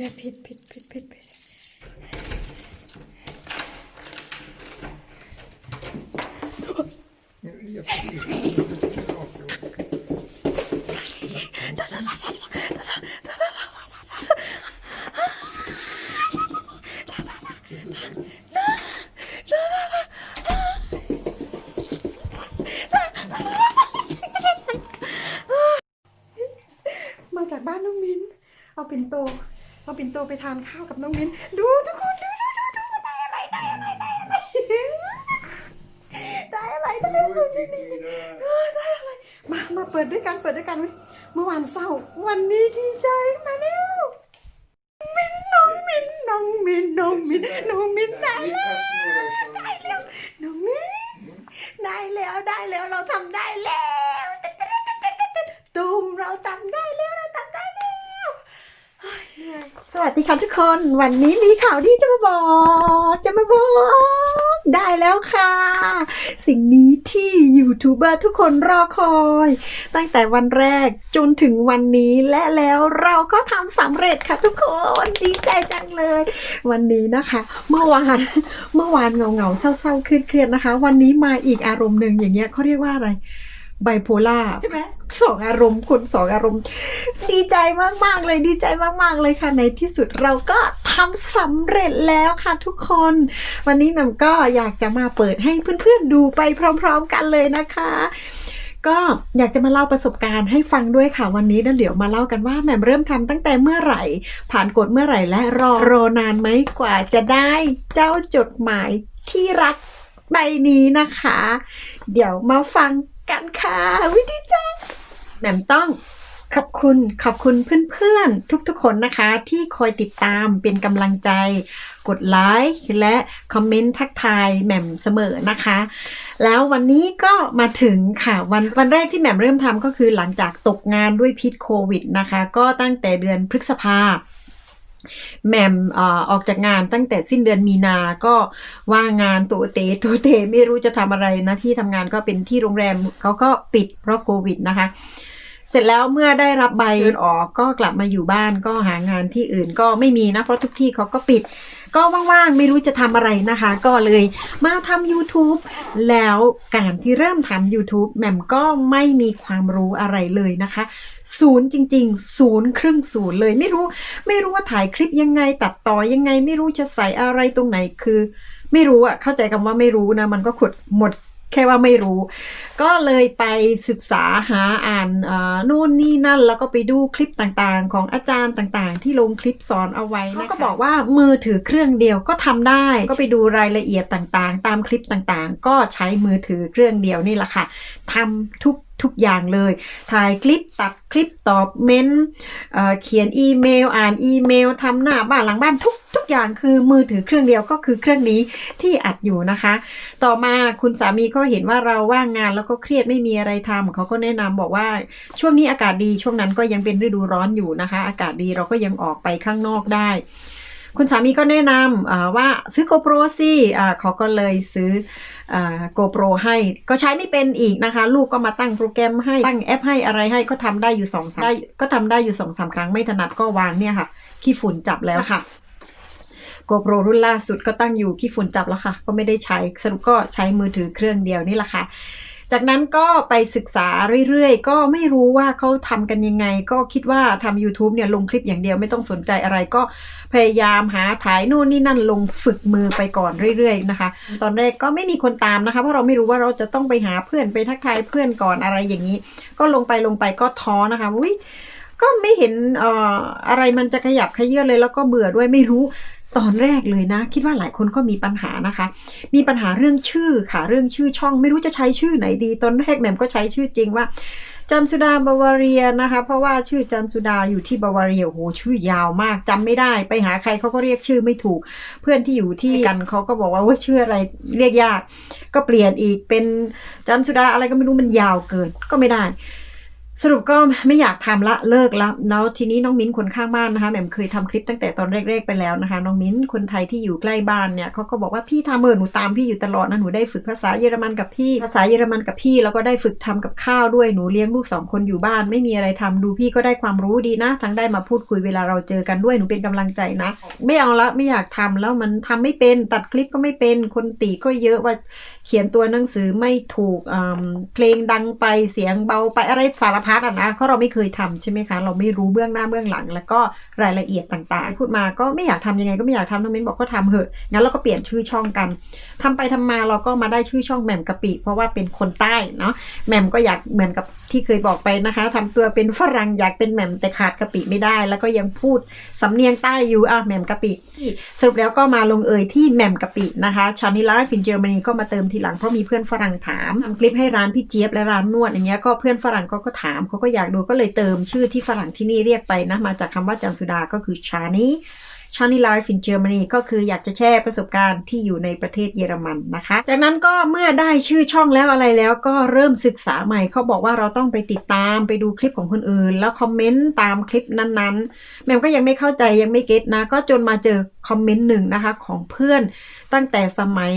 จะผิดผิดผิดผิดผิด Ja, precis. Ja, ja. มาจากบ้านน้องมิ้น เอาปิ่นโต เอา ปิ่นโตไปทานข้าวกับน้องมิ้น ดูทุกคนดูดูดูดูได้อะไรได้อะไรได้อะไรได้อะไรได้อะไรได้อะไร มามาเปิดด้วยกันเปิดด้วยกันเว้ยเมื่อวานเศร้า วันนี้ดีใจมาแล้วมิ้นน้องมิ้นน้องมิ้นน้องมิ้นน้องมิ้นได้แล้วได้แล้วน้องมิ้นได้แล้วได้แล้วเราทำได้แล้วตูมเราทำได้แล้วเราทำได้แล้วเฮ้ยเหนื่อย สวัสดีค่ะทุกคนวันนี้มีข่าวที่จะมาบอก จะมาบอกได้แล้วค่ะ สิ่งนี้ที่ยูทูบเบอร์ทุกคนรอคอย ตั้งแต่วันแรกจนถึงวันนี้และแล้วเราก็ทำสำเร็จค่ะทุกคนดีใจจังเลย วันนี้นะคะ เมื่อวานเมื่อวานเงาเงาๆเศร้าๆเครียดๆนะคะ วันนี้มาอีกอารมณ์หนึ่งอย่างเงี้ยเขาเรียกว่าอะไร ไบโพล่าใช่ไหมสองอารมณ์คุณสองอารมณ์ ดีใจมาก ๆ เลยดีใจมาก ๆ เลยค่ะ ในที่สุดเราก็ทำสำเร็จแล้วค่ะทุกคน วันนี้แหม่มก็อยากจะมาเปิดให้เพื่อน ๆ ดูไปพร้อม ๆ กันเลยนะคะก็อยากจะมาเล่าประสบการณ์ให้ฟังด้วยค่ะวันนี้แล้วเดี๋ยวมาเล่ากันว่าแหม่มเริ่มทำตั้งแต่เมื่อไหร่ ผ่านกฎเมื่อไหร่และรอรอนานไหมกว่าจะได้เจ้าจดหมายที่รักใบนี้นะคะ เดี๋ยวมาฟัง กันค่ะวิธีจังแหม่มต้องขอบคุณขอบคุณเพื่อนๆ ทุกๆคนนะคะ ที่คอยติดตามเป็นกำลังใจ กดไลค์และคอมเมนต์ทักทายแหม่มเสมอนะคะ แล้ววันนี้ก็มาถึงค่ะ วันวันแรกที่แหม่มเริ่มทำก็คือหลังจากตกงานด้วยพิษโควิดนะคะ ก็ตั้งแต่เดือนพฤษภา แม่มออออกจากงานตั้งแต่สิ้นเดือนมีนา ก็ว่างงานตัวเตตัวเตไม่รู้จะทำอะไรนะที่ทำงานก็เป็นที่โรงแรมเขาก็ปิดเพราะโควิดนะคะ เสร็จแล้วเมื่อได้รับใบเดินออกก็กลับมาอยู่บ้านก็หางานที่อื่นก็ไม่มีนะ เพราะทุกที่เขาก็ปิด ก็ว่างๆ ไม่รู้จะทำอะไรนะคะ ก็เลยมาทำ YouTube แล้วการที่เริ่มทำ YouTube แหม่มก็ไม่มีความรู้อะไรเลยนะคะ ศูนย์จริงๆ ศูนย์ครึ่งศูนย์เลยไม่รู้ ไม่รู้ว่าถ่ายคลิปยังไง ตัดต่อยังไง ไม่รู้จะใส่อะไรตรงไหนคือ ไม่รู้อะเข้าใจคำว่าไม่รู้นะ มันก็ขุดหมด แค่ว่าไม่รู้ ก็เลยไปศึกษาหาอ่านนู่นนี่นั่น แล้วก็ไปดูคลิปต่างๆ ของอาจารย์ต่างๆ ที่ลงคลิปสอนเอาไว้นะคะเขาก็บอกว่ามือถือเครื่องเดียวก็ทำได้ ก็ไปดูรายละเอียดต่างๆ ตามคลิปต่างๆ ก็ใช้มือถือเครื่องเดียวนี่แหละค่ะทำทุก ทุกอย่างเลย ถ่ายคลิปตัดคลิปตอบเมนเเขียนอีเมล อ่านอีเมลทำหน้าบ้านหลังบ้านทุกทุกอย่างคือมือถือเครื่องเดียวก็คือเครื่องนี้ที่อัดอยู่นะคะ ต่อมาคุณสามีก็เห็นว่าเราว่างงานแล้วก็เครียดไม่มีอะไรทำเขาก็แนะนำบอกว่าช่วงนี้อากาศดีช่วงนั้นก็ยังเป็นฤดูร้อนอยู่นะคะ อากาศดีเราก็ยังออกไปข้างนอกได้ คุณสามีก็แนะนำว่าซื้อ GoPro สิเขาก็เลยซื้ออ GoPro ให้ก็ใช้ไม่เป็นอีกนะคะ ลูกก็มาตั้งโปรแกรมให้ตั้งแอปให้อะไรให้ก็ทำได้อยู่สองสามก็ทำได้อยู่สองสามครั้งไม่ถนัดก็วางเนี่ยค่ะขี้ฝุ่นจับแล้วค่ะ GoPro รุ่นล่าสุดก็ตั้งอยู่ขี้ฝุ่นจับแล้วค่ะ ก็ไม่ได้ใช้สรุปก็ใช้มือถือเครื่องเดียวนี่แหละค่ะ จากนั้นก็ไปศึกษาเรื่อยๆ ก็ไม่รู้ว่าเขาทำกันยังไง ก็คิดว่าทำ YouTube เนี่ยลงคลิปอย่างเดียวไม่ต้องสนใจอะไรก็พยายามหาถ่ายนู่นนี่นั่นลงฝึกมือไปก่อนเรื่อยๆนะคะ ตอนแรกก็ไม่มีคนตามนะคะ เพราะเราไม่รู้ว่าเราจะต้องไปหาเพื่อนไปทักทายเพื่อนก่อนอะไรอย่างนี้ ก็ลงไปลงไปก็ท้อนะคะอุ้ยก็ไม่เห็นเอ่ออะไรมันจะขยับขยื่นเลยแล้วก็เบื่อด้วยไม่รู้ ตอนแรกเลยนะ คิดว่าหลายคนก็มีปัญหานะคะ มีปัญหาเรื่องชื่อค่ะ เรื่องชื่อช่อง ไม่รู้จะใช้ชื่อไหนดี ตอนแรกแหม่มก็ใช้ชื่อจริงว่าจันสุดาบาวาเรียนะคะ เพราะว่าชื่อจันสุดาอยู่ที่บาวาเรียโอ้โหชื่อยาวมากจำไม่ได้ไปหาใครเขาก็เรียกชื่อไม่ถูก เพื่อนที่อยู่ที่กันเขาก็บอกว่าเว้ยชื่ออะไรเรียกยาก ก็เปลี่ยนอีกเป็นจันสุดาอะไรก็ไม่รู้มันยาวเกินก็ไม่ได้ สรุปก็ไม่อยากทำละเลิกละแล้วทีนี้น้องมิ้นคนข้างบ้านนะคะแหม่มเคยทำคลิปตั้งแต่ตอนแรกๆไปแล้วนะคะ น้องมิ้นคนไทยที่อยู่ใกล้บ้านเนี่ยเขาก็บอกว่าพี่ทำเออหนูตามพี่อยู่ตลอดนะหนูได้ฝึกภาษาเยอรมันกับพี่ ภาษาเยอรมันกับพี่แล้วก็ได้ฝึกทำกับข้าวด้วยหนูเลี้ยงลูกสองคนอยู่บ้าน ไม่มีอะไรทำดูพี่ก็ได้ความรู้ดีนะ ทั้งได้มาพูดคุยเวลาเราเจอกันด้วยหนูเป็นกำลังใจนะ ไม่เอาละไม่อยากทำแล้วมันทำไม่เป็นตัดคลิปก็ไม่เป็นคนตีก็เยอะว่าเขียนตัวหนังสือไม่ถูกอืมเพลงดังไปเสียงเบาไปอะไรสารพัดอะนะเพราะเราไม่เคยทำใช่ไหมคะ เราไม่รู้เบื้องหน้าเบื้องหลัง แล้วก็รายละเอียดต่างๆพูดมาก็ไม่อยากทำยังไงก็ไม่อยากทำน้องมิ้นบอกก็ทำเหอะงั้นเราก็เปลี่ยนชื่อช่องกันทำไปทำมาเราก็มาได้ชื่อช่องแหม่มกะปิ เพราะว่าเป็นคนใต้เนาะแหม่มก็อยากเหมือนกับที่เคยบอกไปนะคะทำตัวเป็นฝรั่งอยากเป็นแหม่มแต่ขาดกะปิไม่ได้ แล้วก็ยังพูดสำเนียงใต้อยู่อะแหม่มกะปิสรุปแล้วก็มาลงเอยที่แหม่มกะปินะคะชานิลาฟินเยอรมนีก็มาเติมทีหลังเพราะมีเพื่อนฝรั่งถามทำคลิปให้ร้านพี่เจี๊ยบและร้านนวดอย่างเงี้ยก็เพื่อนฝรั่งก็ก็ถามเขาก็อยากดูก็เลยเติมชื่อที่ฝรั่งที่นี่เรียกไปนะ มาจากคำว่าจันสุดาก็คือชานี ชานีไลฟ์ฟินเยอรมนีก็คืออยากจะแชร์ประสบการณ์ที่อยู่ในประเทศเยอรมันนะคะ จากนั้นก็เมื่อได้ชื่อช่องแล้วอะไรแล้วก็เริ่มศึกษาใหม่เขาบอกว่าเราต้องไปติดตามไปดูคลิปของคนอื่น แล้วคอมเมนต์ตามคลิปนั้นๆ แมมก็ยังไม่เข้าใจยังไม่เก็ตนะ ก็จนมาเจอคอมเมนต์หนึ่งนะคะของเพื่อนตั้งแต่สมัย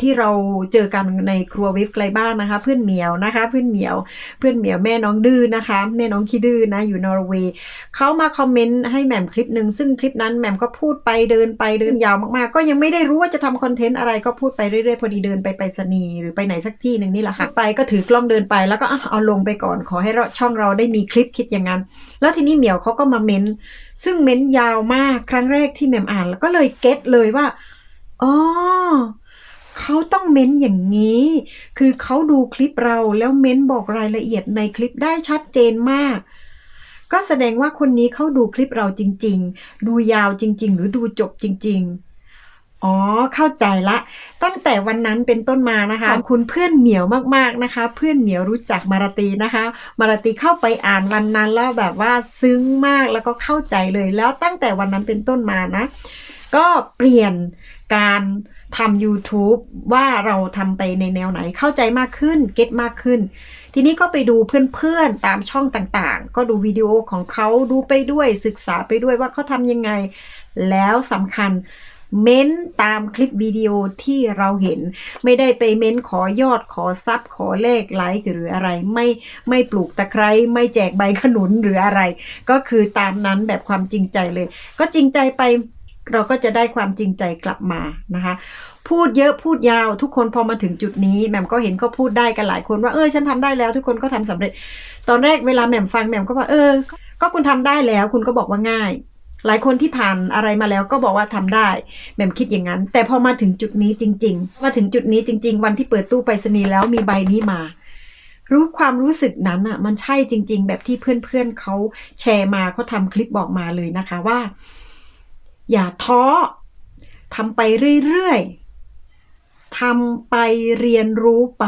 ที่เราเจอกันในครัววิฟไกลบ้านนะคะ เพื่อนเหมียวนะคะ เพื่อนเหมียวเพื่อนเหมียวแม่น้องดื้อนะคะ แม่น้องขี้ดื้อนะอยู่นอร์เวย์เขามาคอมเมนต์ให้แหม่มคลิปหนึ่งซึ่งคลิปนั้นแหม่มก็พูดไปเดินไปเดินยาวมากๆ ก็ยังไม่ได้รู้ว่าจะทำคอนเทนต์อะไรก็พูดไปเรื่อยๆ พอดีเดินไปไปรษณีย์หรือไปไหนสักที่หนึ่งนี่แหละค่ะไปก็ถือกล้องเดินไปแล้วก็อะเอาลงไปก่อนขอให้เราช่องเราได้มีคลิปคิดอย่างนั้น แล้วทีนี้เหมียวเขาก็มาเม้น ซึ่งเม้นยาวมากครั้งแรกที่แหม่มอ่านแล้วก็เลยเก็ตเลยว่าอ๋อเขาต้องเม้นอย่างนี้ คือเขาดูคลิปเราแล้วเม้นบอกรายละเอียดในคลิปได้ชัดเจนมาก ก็แสดงว่าคนนี้เขาดูคลิปเราจริง ๆ ดูยาวจริง ๆ หรือดูจบจริง ๆอ๋อ เข้าใจละ ตั้งแต่วันนั้นเป็นต้นมานะคะขอบคุณเพื่อนเหมียวมากๆนะคะ เพื่อนเหมียวรู้จักมาราตีนะคะ มาราตีเข้าไปอ่านวันนั้นแล้วแบบว่าซึ้งมากแล้วก็เข้าใจเลยแล้วตั้งแต่วันนั้นเป็นต้นมานะ ก็เปลี่ยนการ ทำ YouTube ว่าเราทำไปในแนวไหนเข้าใจมากขึ้นเก็ตมากขึ้น ทีนี้ก็ไปดูเพื่อนๆตามช่องต่างๆ ก็ดูวิดีโอของเขาดูไปด้วยศึกษาไปด้วยว่าเขาทำยังไง แล้วสำคัญเม้นตามคลิปวิดีโอที่เราเห็น ไม่ได้ไปเม้นขอยอดขอซับขอเลขไลค์หรืออะไร ไม่ไม่ปลูกตะไคร้ไม่แจกใบขนุนหรืออะไร ก็คือตามนั้นแบบความจริงใจเลย ก็จริงใจไป เราก็จะได้ความจริงใจกลับมานะคะ พูดเยอะพูดยาวทุกคนพอมาถึงจุดนี้แหม่มก็เห็นเขาพูดได้กันหลายคนว่าเออฉันทำได้แล้วทุกคนก็ทำสำเร็จ ตอนแรกเวลาแหม่มฟังแหม่มก็ว่าเออ ก็คุณทำได้แล้ว คุณก็บอกว่าง่าย หลายคนที่ผ่านอะไรมาแล้วก็บอกว่าทำได้แหม่มคิดอย่างนั้น แต่พอมาถึงจุดนี้จริง ๆ มาถึงจุดนี้จริง ๆ วันที่เปิดตู้ไปรษณีย์แล้วมีใบนี้มารู้ความรู้สึกนั้นอะมันใช่จริง ๆ แบบที่เพื่อนๆเขาแชร์มาเขาทำคลิปบอกมาเลยนะคะว่า อย่าท้อทำไปเรื่อยๆทำไปเรียนรู้ไป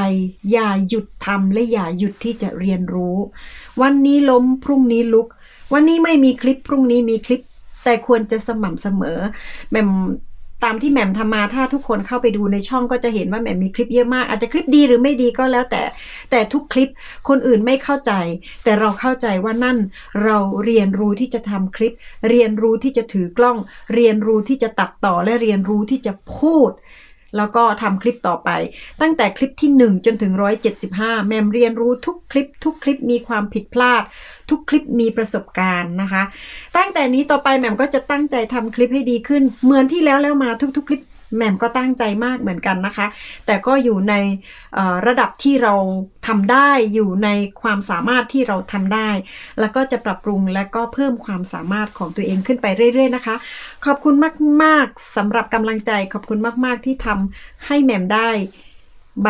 อย่าหยุดทำและอย่าหยุดที่จะเรียนรู้ วันนี้ล้มพรุ่งนี้ลุก วันนี้ไม่มีคลิปพรุ่งนี้มีคลิปแต่ควรจะสม่ำเสมอแม่ม ตามที่แหม่มทำมาถ้าทุกคนเข้าไปดูในช่องก็จะเห็นว่าแหม่มมีคลิปเยอะมาก อาจจะคลิปดีหรือไม่ดีก็แล้วแต่ แต่ทุกคลิปคนอื่นไม่เข้าใจ แต่เราเข้าใจว่านั่นเราเรียนรู้ที่จะทำคลิป เรียนรู้ที่จะถือกล้อง เรียนรู้ที่จะตัดต่อและเรียนรู้ที่จะพูด แล้วก็ทำคลิปต่อไป ตั้งแต่คลิปที่ 1 จนถึง 175 แมมเรียนรู้ทุกคลิป ทุกคลิปมีความผิดพลาด ทุกคลิปมีประสบการณ์นะคะ ตั้งแต่นี้ต่อไปแมมก็จะตั้งใจทำคลิปให้ดีขึ้น เหมือนที่แล้วแล้วมาทุก ๆ คลิป แหม่มก็ตั้งใจมากเหมือนกันนะคะ แต่ก็อยู่ในระดับที่เราทำได้อยู่ในความสามารถที่เราทำได้ แล้วก็จะปรับปรุงและก็เพิ่มความสามารถของตัวเองขึ้นไปเรื่อย ๆ นะคะ ขอบคุณมาก ๆสำหรับกำลังใจ ขอบคุณมาก ๆ ที่ทำให้แหม่มได้ใบ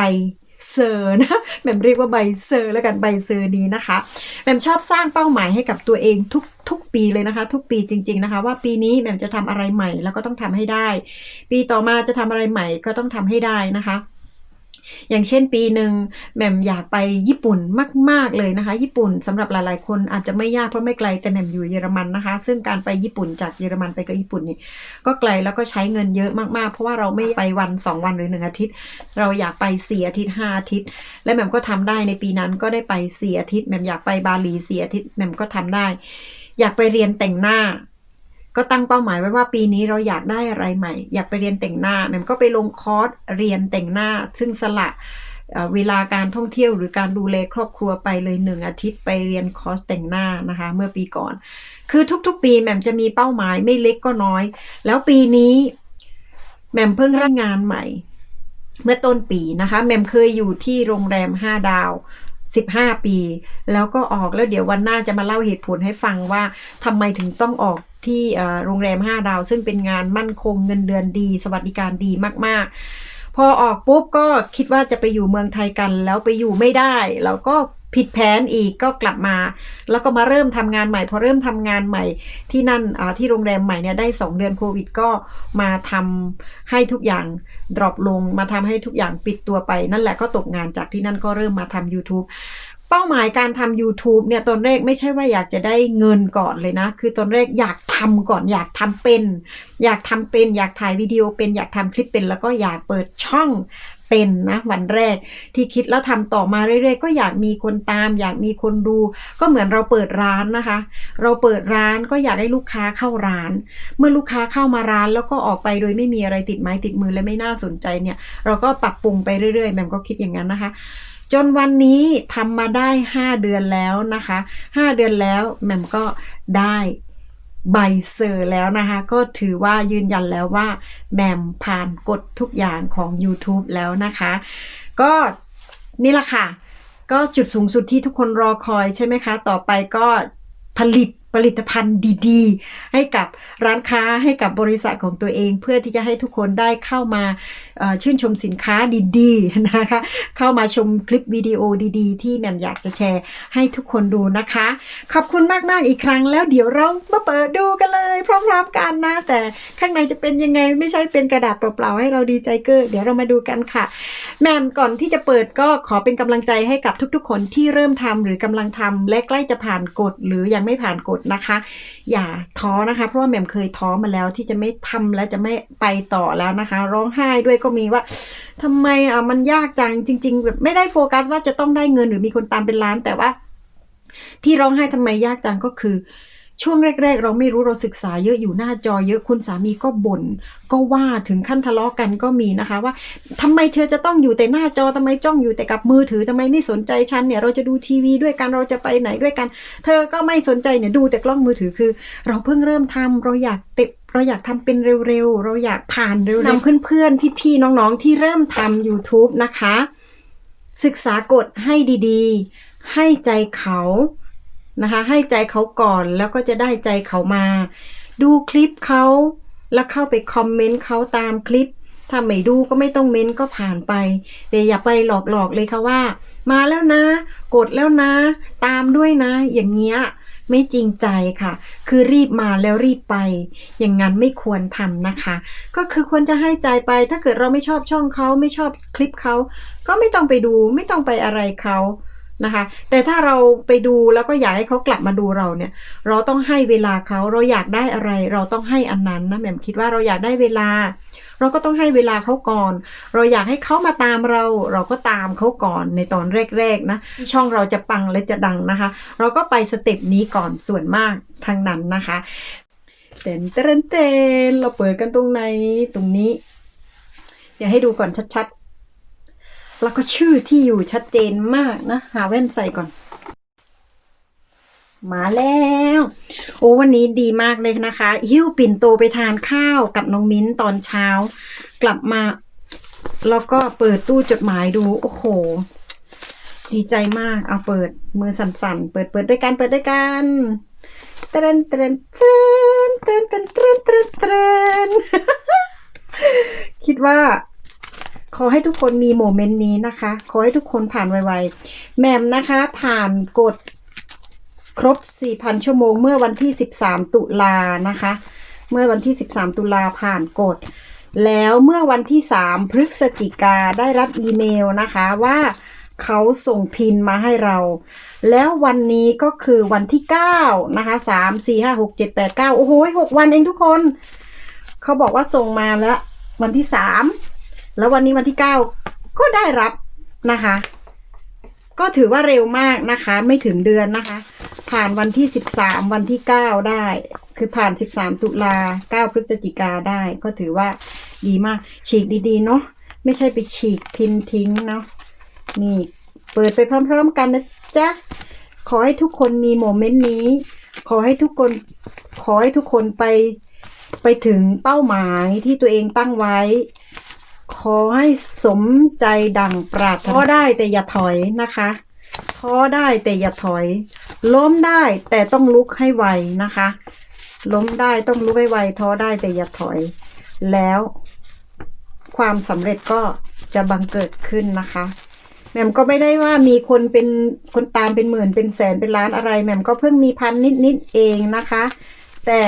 เซอร์นะแหม่มเรียกว่าใบเซอร์แล้วกันใบเซอร์นี้นะคะแหม่มชอบสร้างเป้าหมายให้กับตัวเองทุกทุกปีเลยนะคะ ทุกปีจริง ๆนะคะ ว่าปีนี้แหม่มจะทำอะไรใหม่แล้วก็ต้องทำให้ได้ ปีต่อมาจะทำอะไรใหม่ก็ต้องทำให้ได้นะคะ อย่างเช่นปีหนึ่งแหม่มอยากไปญี่ปุ่นมาก ๆเลยนะคะ ญี่ปุ่นสำหรับหลายๆ คนอาจจะไม่ยากเพราะไม่ไกลแต่แหม่มอยู่เยอรมันนะคะ ซึ่งการไปญี่ปุ่นจากเยอรมันไปกับญี่ปุ่นนี่ก็ไกลแล้วก็ใช้เงินเยอะมากๆ เพราะว่าเราไม่ไปวัน 2 วันหรือหนึ่งอาทิตย์ เราอยากไปสี่อาทิตย์ห้าอาทิตย์ และแหม่มก็ทำได้ในปีนั้นก็ได้ไปสี่อาทิตย์แหม่มอยากไปบาหลีสี่อาทิตย์แหม่มก็ทำได้ อยากไปเรียนแต่งหน้า ก็ตั้งเป้าหมายไว้ว่าปีนี้เราอยากได้อะไรใหม่ อยากไปเรียนแต่งหน้าแหม่มก็ไปลงคอร์สเรียนแต่งหน้า ซึ่งสละเอ่อเวลาการท่องเที่ยวหรือการดูแลครอบครัวไปเลยหนึ่งอาทิตย์ไปเรียนคอร์สแต่งหน้านะคะ เมื่อปีก่อน คือทุกๆ ปีแหม่มจะมีเป้าหมายไม่เล็กก็น้อย แล้วปีนี้แหม่มเพิ่งรับงานใหม่ เมื่อต้นปีนะคะแหม่มเคยอยู่ที่โรงแรม 5 ดาว15 ปี แล้วก็ออกแล้วเดี๋ยววันหน้าจะมาเล่าเหตุผลให้ฟังว่าทำไมถึงต้องออก ที่โรงแรม 5 ดาว ซึ่งเป็นงานมั่นคงเงินเดือนดี สวัสดิการดีมาก ๆ พอออกปุ๊บก็คิดว่าจะไปอยู่เมืองไทยกัน แล้วไปอยู่ไม่ได้แล้วก็ผิดแผนอีกก็กลับมา แล้วก็มาเริ่มทำงานใหม่ พอเริ่มทำงานใหม่ที่นั่นที่โรงแรมใหม่เนี่ยได้ 2 เดือนโควิดก็มาทำให้ทุกอย่างดรอปลง มาทำให้ทุกอย่างปิดตัวไป นั่นแหละก็ตกงานจากที่นั่นก็เริ่มมาทำ YouTube เป้าหมายการทำ YouTube เนี่ยตอนแรกไม่ใช่ว่าอยากจะได้เงินก่อนเลยนะ คือตอนแรกอยากทำก่อนอยากทำเป็น อยากทำเป็น อยากถ่ายวิดีโอเป็นอยากทำคลิปเป็น แล้วก็อยากเปิดช่องเป็นนะวันแรกที่คิดแล้วทำต่อมาเรื่อยๆ ก็อยากมีคนตาม อยากมีคนดู ก็เหมือนเราเปิดร้านนะคะ เราเปิดร้านก็อยากให้ลูกค้าเข้าร้าน เมื่อลูกค้าเข้ามาร้านแล้วก็ออกไปโดยไม่มีอะไรติดไม้ติดมือและไม่น่าสนใจเนี่ย เราก็ปรับปรุงไปเรื่อยๆแม่มก็คิดอย่างนั้นนะคะ จนวันนี้ทำมาได้ 5 เดือนแล้วนะคะ 5 เดือนแล้วแหม่มก็ได้ใบเซอร์แล้วนะคะ ก็ถือว่ายืนยันแล้วว่าแหม่มผ่านกฎทุกอย่างของ YouTube แล้วนะคะ ก็นี่แหละค่ะ ก็จุดสูงสุดที่ทุกคนรอคอยใช่ไหมคะ ต่อไปก็ผลิต ผลิตภัณฑ์ดีๆ ให้กับร้านค้าให้กับบริษัทของตัวเอง เพื่อที่จะให้ทุกคนได้เข้ามาชื่นชมสินค้าดีๆนะคะเข้ามาชมคลิปวิดีโอดีๆ ที่แหม่มอยากจะแชร์ให้ทุกคนดูนะคะ ขอบคุณมากๆอีกครั้งแล้วเดี๋ยวเรามาเปิดดูกันเลย พร้อมๆกันนะ แต่ข้างในจะเป็นยังไงไม่ใช่เป็นกระดาษเปล่าๆให้เราดีใจเกอร์เดี๋ยวเรามาดูกันค่ะแหม่มก่อนที่จะเปิดก็ขอเป็นกำลังใจให้กับทุกๆ คนที่เริ่มทำหรือกำลังทำและใกล้จะผ่านกฎหรือยังไม่ผ่านกฎนะคะ อย่าท้อนะคะ เพราะว่าแหม่มเคยท้อมาแล้วที่จะไม่ทำและจะไม่ไปต่อแล้วนะคะ ร้องไห้ด้วยก็มีว่าทำไมอะมันยากจังจริง ๆ แบบไม่ได้โฟกัสว่าจะต้องได้เงินหรือมีคนตามเป็นล้านแต่ว่า ที่ร้องไห้ทำไมยากจังก็คือ ช่วงแรก ๆ เราไม่รู้เราศึกษาเยอะอยู่หน้าจอเยอะคุณสามีก็บ่น ก็ว่าถึงขั้นทะเลาะกันก็มีนะคะว่าทำไมเธอจะต้องอยู่แต่หน้าจอทำไมจ้องอยู่แต่กับมือถือทำไมไม่สนใจฉันเนี่ยเราจะดูทีวีด้วยกันเราจะไปไหนด้วยกัน เธอก็ไม่สนใจเนี่ยดูแต่กล้องมือถือคือ เราเพิ่งเริ่มทำเราอยากติดเราอยากทำเป็นเร็วๆ เราอยากผ่านเร็วๆนำเพื่อนๆ พี่ๆ น้องๆ ที่เริ่มทำ YouTube นะคะ ศึกษากฎให้ดีๆ ให้ใจเขา นะคะ ให้ใจเขาก่อนแล้วก็จะได้ใจเขามา ดูคลิปเขาแล้วเข้าไปคอมเมนต์เขาตามคลิป ถ้าไม่ดูก็ไม่ต้องเม้นก็ผ่านไป แต่อย่าไปหลอกๆเลยค่ะว่า มาแล้วนะ กดแล้วนะ ตามด้วยนะ อย่างเงี้ยไม่จริงใจค่ะ คือรีบมาแล้วรีบไป อย่างนั้นไม่ควรทำนะคะ ก็คือควรจะให้ใจไป ถ้าเกิดเราไม่ชอบช่องเขาไม่ชอบคลิปเขา ก็ไม่ต้องไปดู ไม่ต้องไปอะไรเขา นะคะ แต่ถ้าเราไปดูแล้วก็อยากให้เขากลับมาดูเราเนี่ย เราต้องให้เวลาเขาเราอยากได้อะไร เราต้องให้อันนั้นนะแหม่มคิดว่าเราอยากได้เวลา เราก็ต้องให้เวลาเขาก่อน เราอยากให้เขามาตามเรา เราก็ตามเขาก่อนในตอนแรกๆนะช่องเราจะปังและจะดังนะคะ เราก็ไปสเต็ปนี้ก่อนส่วนมากทางนั้นนะคะเต้นเต้นเต้นเราเปิดกันตรงไหนตรงนี้ เดี๋ยวให้ดูก่อนชัดๆ แล้วก็ชื่อที่อยู่ชัดเจนมากนะ หาแว่นใส่ก่อน มาแล้ว โอ้วันนี้ดีมากเลยนะคะฮิ้วปิ่นโตไปทานข้าวกับน้องมิ้นตอนเช้า กลับมา แล้วก็เปิดตู้จดหมายดู โอ้โห ดีใจมาก เอาเปิดมือสั่นๆ เปิดเปิดด้วยกัน เปิดด้วยกันเตรนเตรนเตรนเตรนเตรนเตรนเตรนคิดว่า ขอให้ทุกคนมีโมเมนต์นี้นะคะ ขอให้ทุกคนผ่านไวๆแหมมนะคะ ผ่านกฎครบ 4,000 ชั่วโมง เมื่อวันที่ 13 ตุลานะคะ เมื่อวันที่ 13 ตุลาผ่านกฎแล้วเมื่อวันที่ 3 พฤศจิกาได้รับอีเมลนะคะว่าเขาส่งพินมาให้เรา แล้ววันนี้ก็คือวันที่ 9 นะคะ 3 4 5 6 7 8 9 โอ้โห6วันเองทุกคน เขาบอกว่าส่งมาแล้ว วันที่ 3 แล้ววันนี้วันที่9ก็ได้รับนะคะ ก็ถือว่าเร็วมากนะคะ ไม่ถึงเดือนนะคะ ผ่านวันที่13วันที่9ได้ คือผ่าน13ตุลา9พฤศจิกาได้ ก็ถือว่าดีมาก ฉีกดีๆเนาะไม่ใช่ไปฉีกพินทิ้งเนาะนี่เปิดไปพร้อม ๆ กันนะจ๊ะขอให้ทุกคนมีโมเมนต์นี้ ขอให้ทุกคน ขอให้ทุกคนไป ไปถึงเป้าหมายที่ตัวเองตั้งไว้ ขอให้สมใจดังปรารถนาท้อได้แต่อย่าถอยนะคะท้อได้แต่อย่าถอย ล้มได้แต่ต้องลุกให้ไวนะคะ ล้มได้ต้องลุกให้ไวท้อได้แต่อย่าถอย แล้วความสำเร็จก็จะบังเกิดขึ้นนะคะแหม่มก็ไม่ได้ว่ามีคนเป็นคนตามเป็นหมื่นเป็นแสนเป็นล้านอะไรแหม่มก็เพิ่งมีพันนิดๆเองนะคะ แต่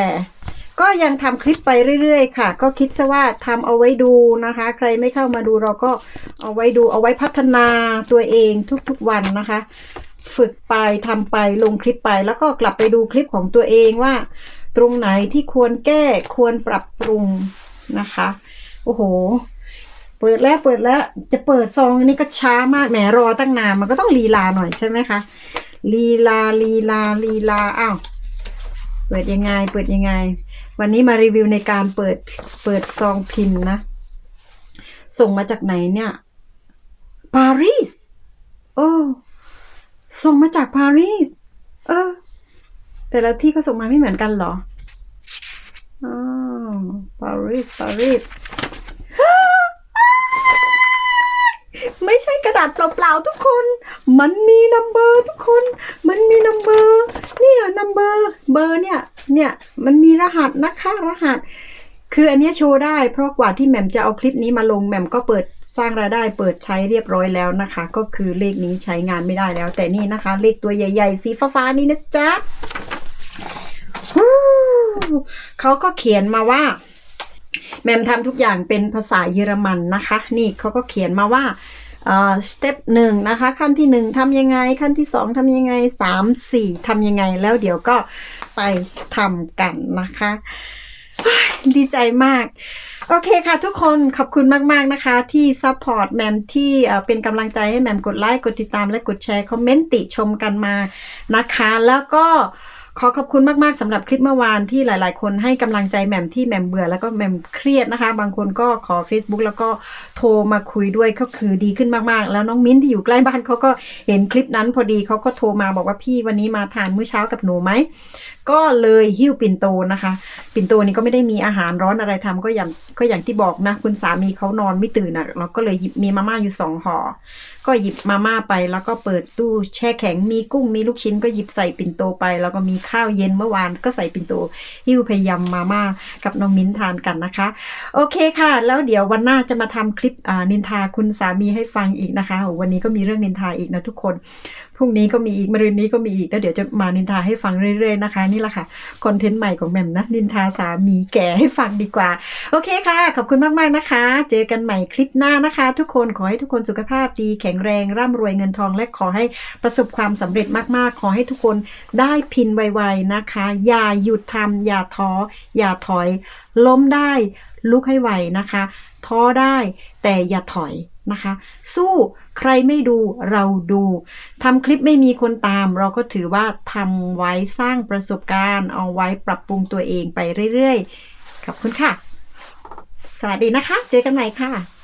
ก็ยังทำคลิปไปเรื่อยๆ ค่ะ ก็คิดซะว่าทำเอาไว้ดูนะคะ ใครไม่เข้ามาดูเราก็เอาไว้ดูเอาไว้พัฒนาตัวเองทุกๆวันนะคะ ฝึกไปทำไปลงคลิปไป แล้วก็กลับไปดูคลิปของตัวเองว่า ตรงไหนที่ควรแก้ควรปรับปรุงนะคะ โอ้โห เปิดแล้วเปิดแล้วจะเปิดซองนี่ก็ช้ามากแหมรอตั้งนานมันก็ต้องลีลาหน่อยใช่ไหมคะลีลาลีลาลีลาอ้าวเปิดยังไงเปิดยังไง วันนี้มารีวิวในการเปิดเปิดซองพินนะ ส่งมาจากไหนเนี่ย ปารีส โอ้ส่งมาจากปารีส เออ แต่ละที่ก็ส่งมาไม่เหมือนกันเหรออ๋อปารีส ปารีส ไม่ใช่กระดาษเปล่าๆทุกคน มันมีนัมเบอร์ทุกคน มันมีนัมเบอร์ เนี่ยนัมเบอร์ เบอร์เนี่ย เนี่ย มันมีรหัสนะคะรหัส คืออันนี้โชว์ได้ เพราะกว่าที่แหม่มจะเอาคลิปนี้มาลงแหม่มก็เปิดสร้างรายได้เปิดใช้เรียบร้อยแล้วนะคะ ก็คือเลขนี้ใช้งานไม่ได้แล้ว แต่นี่นะคะ เลขตัวใหญ่ ๆ สีฟ้าๆนี่นะจ๊ะเขาก็เขียนมาว่าแหมมทำทุกอย่างเป็นภาษาเยอรมันนะคะ นี่เขาก็เขียนมาว่าสเต็ปหนึ่งนะคะ ขั้นที่หนึ่งทำยังไง ขั้นที่สองทำยังไงสามสี่ทำยังไงแล้วเดี๋ยวก็ ไปทำกันนะคะดีใจมาก โอเคค่ะทุกคนขอบคุณมาก ๆ นะคะ ที่ซัพพอร์ตแหมมที่เป็นกำลังใจให้แหมมกดไลค์ กดติดตามและกดแชร์ คอมเมนต์ติชมกันมานะคะ แล้วก็ ขอขอบคุณมาก ๆสำหรับคลิปเมื่อวานที่หลาย ๆ คนให้กำลังใจแหม่มที่แหม่มเบื่อแล้วก็แหม่มเครียดนะคะ บางคนก็ขอ Facebook แล้วก็โทรมาคุยด้วยก็คือดีขึ้นมาก ๆ แล้วน้องมิ้นที่อยู่ใกล้บ้านเขาก็เห็นคลิปนั้นพอดีเขาก็โทรมาบอกว่าพี่วันนี้มาทานมื้อเช้ากับหนูไหมก็เลยหิ้วปิ่นโตนะคะ ปิ่นโตนี่ก็ไม่ได้มีอาหารร้อนอะไรทำก็อย่างก็อย่างที่บอกนะ คุณสามีเขานอนไม่ตื่นอะเราก็เลยหยิบมีมาม่าอยู่สองห่อก็หยิบมาม่าไปแล้วก็เปิดตู้แช่แข็งมีกุ้งมีลูกชิ้นก็หยิบใส่ปิ่นโตไป แล้วก็มีข้าวเย็นเมื่อวานก็ใส่ปิ่นโตหิ้วพยายามมาม่ากับน้องมิ้นทานกันนะคะ โอเคค่ะ แล้วเดี๋ยววันหน้าจะมาทำคลิปนินทาคุณสามีให้ฟังอีกนะคะ วันนี้ก็มีเรื่องนินทาอีกนะทุกคน รุ่งนี้ก็มีอีกมะรืนนี้ก็มีอีกแล้วเดี๋ยวจะมานินทาให้ฟังเรื่อยๆนะคะ นี่แหละค่ะคอนเทนต์ใหม่ของแหม่มนะนินทาสามีแก่ให้ฟังดีกว่า โอเคค่ะ ขอบคุณมากๆนะคะ เจอกันใหม่คลิปหน้านะคะ ทุกคนขอให้ทุกคนสุขภาพดีแข็งแรงร่ำรวยเงินทองและขอให้ประสบความสำเร็จมากๆ ขอให้ทุกคนได้พินไวๆนะคะ อย่าหยุดทำอย่าท้ออย่าถอย ล้มได้ลุกให้ไหวนะคะ ท้อได้แต่อย่าถอย นะคะ สู้ใครไม่ดูเราดูทำคลิปไม่มีคนตาม เราก็ถือว่าทำไว้สร้างประสบการณ์ เอาไว้ปรับปรุงตัวเองไปเรื่อยๆ ขอบคุณค่ะ สวัสดีนะคะ เจอกันใหม่ค่ะ